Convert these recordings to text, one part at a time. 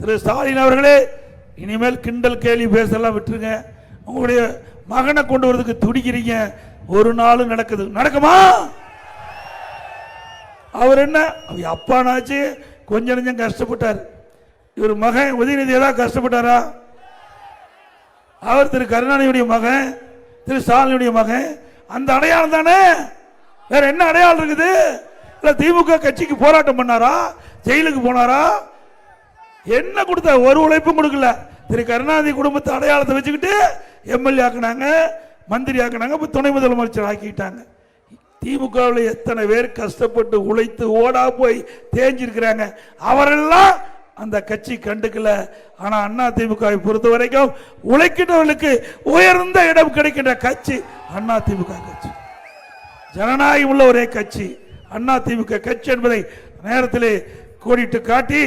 திரு ஸ்டாலின் அவர்களே இனிமேல் கிண்டல் கேலி பேசலாம் விட்டுருங்க. உங்களுடைய மகனை கொண்டு வரதுக்கு துடிக்கிறீங்க. ஒரு நாளும் நடக்குது. நடக்குமா? அவர் என்ன? அப்பானாச்சு. கொஞ்சம் நெஞ்சம் கஷ்டப்பட்டார். இவர் மகன் உதயநிதி ஏதாவது கஷ்டப்பட்டாரா? அவர் திரு கருணாநிதியுடைய மகன் திரு ஸ்டாலினுடைய மகன் அந்த அடையாளம் தானே? வேற என்ன அடையாளம் இருக்குது? இல்லை திமுக கட்சிக்கு போராட்டம் பண்ணாரா? ஜெயிலுக்கு போனாரா? என்ன கொடுத்த? ஒரு உழைப்பும் கொடுக்கல. திரு கருணாநிதி குடும்பத்தை அடையாளத்தை வச்சுக்கிட்டு எம்எல்ஏ ஆக்குனாங்க மந்திரி ஆக்குனாங்க இப்போ துணை முதலமைச்சர் ஆக்கிட்டாங்க. திமுகவில் எத்தனை பேர் கஷ்டப்பட்டு உழைத்து ஓடா போய் தேஞ்சிருக்கிறாங்க. அவரெல்லாம் அந்த கட்சி கண்டுக்கல. ஆனால் அண்ணா திமுகவை பொறுத்த வரைக்கும் உழைக்கிறவர்களுக்கு உயர்ந்த இடம் கிடைக்கின்ற கட்சி அண்ணா திமுக கட்சி. ஜனநாயகம் உள்ள ஒரே கட்சி. அண்ணா திமுக கட்சி என்பதை நேரத்திலே கோடிட்டு காட்டி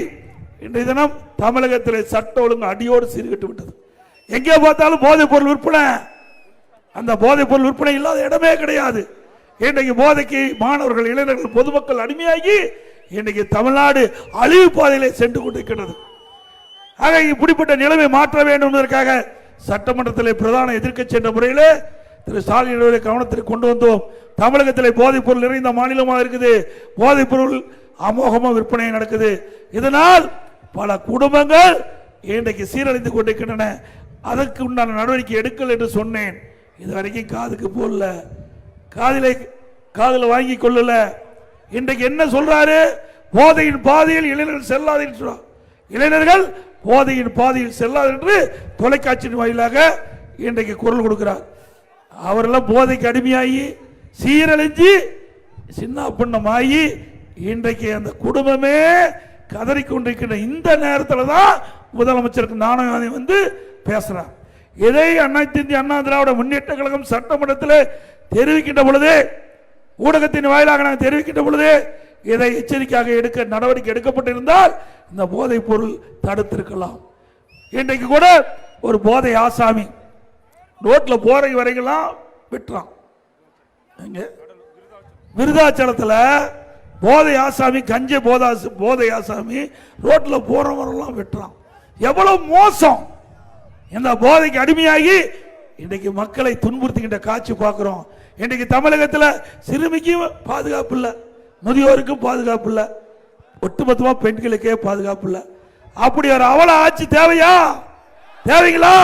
இன்றைய தினம் தமிழகத்தில் சட்ட ஒழுங்கு அடியோடு சீர்கட்டு விட்டது. எங்கே பார்த்தாலும் போதைப் பொருள் விற்பனை. அந்த போதைப் பொருள் விற்பனை இல்லாத இடமே கிடையாது. இன்றைக்கு போதைக்கு மாணவர்கள் இளைஞர்கள் பொதுமக்கள் அடிமையாகி இன்றைக்கு தமிழ்நாடு அழிவு பாதையிலே சென்று கொண்டிருக்கிறது ஆக இப்படிப்பட்ட நிலைமை மாற்ற வேண்டும் என்பதற்காக சட்டமன்றத்தில் பிரதான எதிர்க்கட்சி என்ற முறையில் திரு ஸ்டாலின் கவனத்திற்கு கொண்டு வந்தோம். தமிழகத்தில் போதைப் பொருள் நிறைந்த மாநிலமாக இருக்குது. போதைப் பொருள் அமோகமாக விற்பனை நடக்குது. இதனால் பல குடும்பங்கள் இன்றைக்கு சீரழிந்து கொண்டிருக்கின்றன. அதற்கு உண்டான நடவடிக்கை எடுக்கல் என்று சொன்னேன். இது வரைக்கும் காதுக்கு போடல. காதிலே காதில் வாங்கி கொள்ளல. இன்றைக்கு என்ன சொல்றாரு? போதையின் பாதையில் இளைஞர்கள் செல்லாதீர்கள் சொல்றார் இளைஞர்கள் போதையின் பாதையில் செல்லாது என்று தொலைக்காட்சியின் வாயிலாக இன்றைக்கு குரல் கொடுக்கிறார். அவரெல்லாம் போதைக்கு அடிமையாகி சீரழிஞ்சு சின்ன பின்னமாகி இன்றைக்கு அந்த குடும்பமே கதறிக்கொண்டிருக்கிற இந்த நேரத்தில் தான் முதலமைச்சருக்கு நாணயவாதி வந்து பேசுகிறார் இதை அனைத்து இந்திய அண்ணா திராவிட முன்னேற்ற கழகம் சட்டமன்றத்தில் தெரிவிக்கின்ற பொழுது ஊடகத்தின் வாயிலாக நாங்கள் தெரிவிக்கின்ற பொழுது இதை எச்சரிக்கையாக எடுக்க நடவடிக்கை எடுக்கப்பட்டிருந்தால் இந்த போதைப் பொருள் தடுத்திருக்கலாம். இன்றைக்கு கூட ஒரு போதை ஆசாமி ரோட்டில் போற வரைக்கெல்லாம் விட்டுறான். விருதாச்சலத்தில் போதை ஆசாமி கஞ்ச போதா போதை ஆசாமி ரோட்டில் போகிறவரெல்லாம் வெட்டுறான். எவ்வளோ மோசம். இந்த போதைக்கு அடிமையாகி இன்றைக்கு மக்களை துன்புறுத்துகின்ற காட்சி பார்க்குறோம். இன்றைக்கு தமிழகத்தில் சிறுமிக்கும் பாதுகாப்பு இல்லை முதியோருக்கும் பாதுகாப்பு இல்லை ஒட்டுமொத்தமாக பெண்களுக்கே பாதுகாப்பு இல்லை. அப்படி ஒரு அவல ஆட்சி தேவையா? தேவைங்களா?